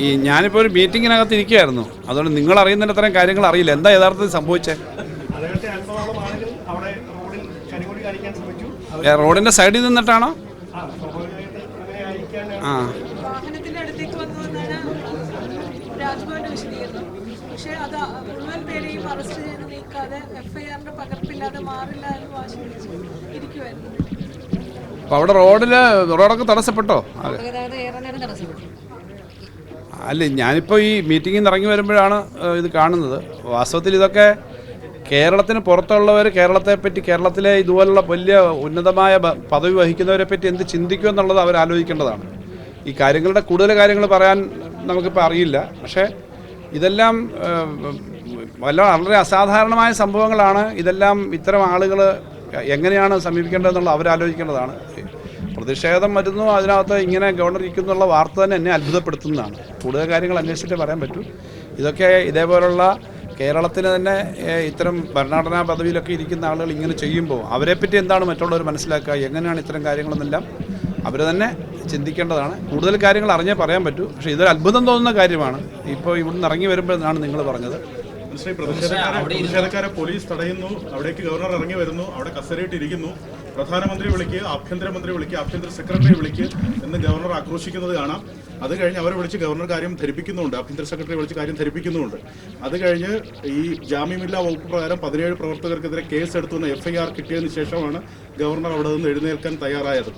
ഈ ഞാനിപ്പോൾ ഒരു മീറ്റിങ്ങിനകത്ത് ഇരിക്കുകയായിരുന്നു. അതുകൊണ്ട് നിങ്ങൾ അറിയുന്നതിന്റെ അത്രയും കാര്യങ്ങൾ അറിയില്ല. എന്താ യഥാർത്ഥത്തിൽ സംഭവിച്ചേ? റോഡിന്റെ സൈഡിൽ നിന്നിട്ടാണോ? ആ. പക്ഷേ അത് പേരെയും അറസ്റ്റ് എന്ന് വാശി അപ്പോൾ അവിടെ റോഡിൽ റോഡൊക്കെ തടസ്സപ്പെട്ടോ? തടസ്സപ്പെട്ടു. അല്ല ഞാനിപ്പോൾ ഈ മീറ്റിംഗിൽ നിന്ന് ഇറങ്ങി വരുമ്പോഴാണ് ഇത് കാണുന്നത്. വാസ്തവത്തിൽ ഇതൊക്കെ കേരളത്തിന് പുറത്തുള്ളവർ കേരളത്തെ പറ്റി കേരളത്തിലെ ഇതുപോലുള്ള വലിയ ഉന്നതമായ പദവി വഹിക്കുന്നവരെ പറ്റി എന്ത് ചിന്തിക്കും എന്നുള്ളത് അവർ ആലോചിക്കേണ്ടതാണ്. ഈ കാര്യങ്ങളുടെ കൂടുതൽ കാര്യങ്ങൾ പറയാൻ നമുക്കിപ്പോൾ അറിയില്ല. പക്ഷേ ഇതെല്ലാം വല്ല വളരെ അസാധാരണമായ സംഭവങ്ങളാണ്. ഇതെല്ലാം ഇത്തരം ആളുകൾ എങ്ങനെയാണ് സമീപിക്കേണ്ടതെന്നുള്ള അവരാലോചിക്കേണ്ടതാണ് പ്രതിഷേധം വരുന്നു അതിനകത്ത് ഇങ്ങനെ ഗവർണർ ഇരിക്കുന്നുള്ള വാർത്ത തന്നെ എന്നെ അത്ഭുതപ്പെടുത്തുന്നതാണ്. കൂടുതൽ കാര്യങ്ങൾ അന്വേഷിച്ചിട്ട് പറയാൻ പറ്റൂ. ഇതൊക്കെ ഇതേപോലുള്ള കേരളത്തിന് തന്നെ ഇത്തരം ഭരണഘടനാ പദവിയിലൊക്കെ ഇരിക്കുന്ന ആളുകൾ ഇങ്ങനെ ചെയ്യുമ്പോൾ അവരെപ്പറ്റി എന്താണ് മറ്റുള്ളവർ മനസ്സിലാക്കുക എങ്ങനെയാണ് ഇത്തരം കാര്യങ്ങളെന്നെല്ലാം അവർ തന്നെ ചിന്തിക്കേണ്ടതാണ്. കൂടുതൽ കാര്യങ്ങൾ അറിഞ്ഞേ പറയാൻ പറ്റൂ. പക്ഷേ ഇതൊരു അത്ഭുതം തോന്നുന്ന കാര്യമാണ്. ഇപ്പോൾ ഇവിടുന്ന് ഇറങ്ങി വരുമ്പോഴാണ് നിങ്ങൾ പറഞ്ഞത്. പ്രതിഷേധക്കാരെ പ്രതിഷേധക്കാരെ പോലീസ് തടയുന്നു. അവിടേക്ക് ഗവർണർ ഇറങ്ങി വരുന്നു. അവിടെ കസരയിട്ട് ഇരിക്കുന്നു പ്രധാനമന്ത്രി വിളിക്ക് ആഭ്യന്തരമന്ത്രി വിളിക്ക് ആഭ്യന്തര സെക്രട്ടറി വിളിക്ക് എന്ന് ഗവർണർ ആക്രോശിക്കുന്നത് കാണാം. അത് കഴിഞ്ഞ് അവരെ വിളിച്ച് ഗവർണർ കാര്യം ധരിപ്പിക്കുന്നുണ്ട്. ആഭ്യന്തര സെക്രട്ടറി വിളിച്ച് കാര്യം ധരിപ്പിക്കുന്നുണ്ട്. അത് കഴിഞ്ഞ് ഈ ജാമ്യമില്ലാ വകുപ്പ് പ്രകാരം പതിനേഴ് പ്രവർത്തകർക്കെതിരെ കേസ് എടുത്തുന്ന എഫ്ഐആർ ഐ ആർ കിട്ടിയതിന് ശേഷമാണ് ഗവർണർ അവിടെ നിന്ന് എഴുന്നേൽക്കാൻ തയ്യാറായത്.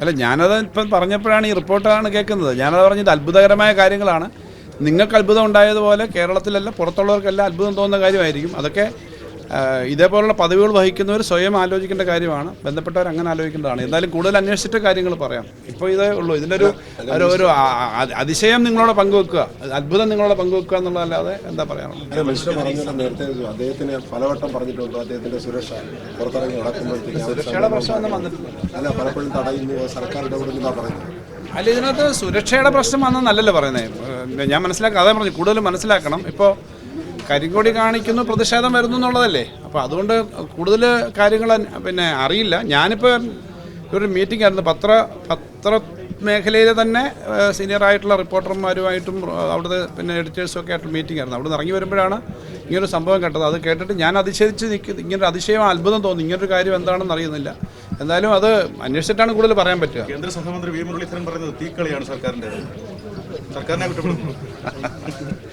അല്ല ഞാനത് ഇപ്പം പറഞ്ഞപ്പോഴാണ് ഈ റിപ്പോർട്ടാണ് കേൾക്കുന്നത്. ഞാനത് പറഞ്ഞത് അത്ഭുതകരമായ കാര്യങ്ങളാണ്. നിങ്ങൾക്ക് അത്ഭുതം ഉണ്ടായതുപോലെ കേരളത്തിലല്ല പുറത്തുള്ളവർക്കെല്ലാം അത്ഭുതം തോന്നുന്ന കാര്യമായിരിക്കും. അതൊക്കെ ഇതേപോലുള്ള പദവികൾ വഹിക്കുന്നവർ സ്വയം ആലോചിക്കേണ്ട കാര്യമാണ്. ബന്ധപ്പെട്ടവർ അങ്ങനെ ആലോചിക്കേണ്ടതാണ്. എന്തായാലും കൂടുതൽ അന്വേഷിച്ചിട്ട് കാര്യങ്ങൾ പറയാം. ഇപ്പോൾ ഇതേ ഉള്ളൂ. ഇതിന്റെ ഒരു ഒരു അതിശയം നിങ്ങളോട് പങ്കുവെക്കുക. അത്ഭുതം നിങ്ങളോട് പങ്കുവെക്കുക എന്നുള്ളതല്ലാതെ എന്താ പറയാനുള്ളത്? നേരത്തെ അദ്ദേഹത്തിന് പലവട്ടം പറഞ്ഞിട്ടുണ്ട്. അദ്ദേഹത്തിന്റെ സുരക്ഷ പുറത്തിറങ്ങി നടക്കുമ്പോഴത്തേക്ക് സുരക്ഷയുടെ പ്രശ്നമൊന്നും വന്നിട്ടില്ല. അല്ല പലപ്പോഴും തടയുന്നു. സർക്കാർ ഇടപെടുന്നതാ പറയുന്നത്. അല്ല ഇതിനകത്ത് സുരക്ഷയുടെ പ്രശ്നം വന്നെന്നല്ലല്ലോ പറയുന്നത്. ഞാൻ മനസ്സിലാക്കാം അതേ പറഞ്ഞു കൂടുതൽ മനസ്സിലാക്കണം. ഇപ്പോൾ കരിങ്കൊടി കാണിക്കുന്നു പ്രതിഷേധം വരുന്നു എന്നുള്ളതല്ലേ? അപ്പോൾ അതുകൊണ്ട് കൂടുതൽ കാര്യങ്ങൾ പിന്നെ അറിയില്ല. ഞാനിപ്പോൾ ഒരു മീറ്റിംഗ് ആയിരുന്നു. പത്ര പത്ര മേഖലയിൽ തന്നെ സീനിയർ ആയിട്ടുള്ള റിപ്പോർട്ടർമാരുമായിട്ടും അവിടുത്തെ പിന്നെ എഡിറ്റേഴ്സും ഒക്കെ ആയിട്ട് മീറ്റിംഗ് ആയിരുന്നു. അവിടെ ഇറങ്ങി വരുമ്പോഴാണ് ഇങ്ങനൊരു സംഭവം കേട്ടത്. അത് കേട്ടിട്ട് ഞാൻ അതിശയിച്ച് നിൽക്കുന്ന ഇങ്ങനൊരു അതിശയം അത്ഭുതം തോന്നി. ഇങ്ങനൊരു കാര്യം എന്താണെന്ന് അറിയുന്നില്ല. എന്തായാലും അത് അന്വേഷിച്ചിട്ടാണ് കൂടുതൽ പറയാൻ പറ്റുക. കേന്ദ്ര സഹമന്ത്രി വി മുരളീധരൻ പറയുന്നത് തീക്കളിയാണ് സർക്കാരിന്റെ സർക്കാരിനെ കുറ്റപ്പെടുത്തുന്നു.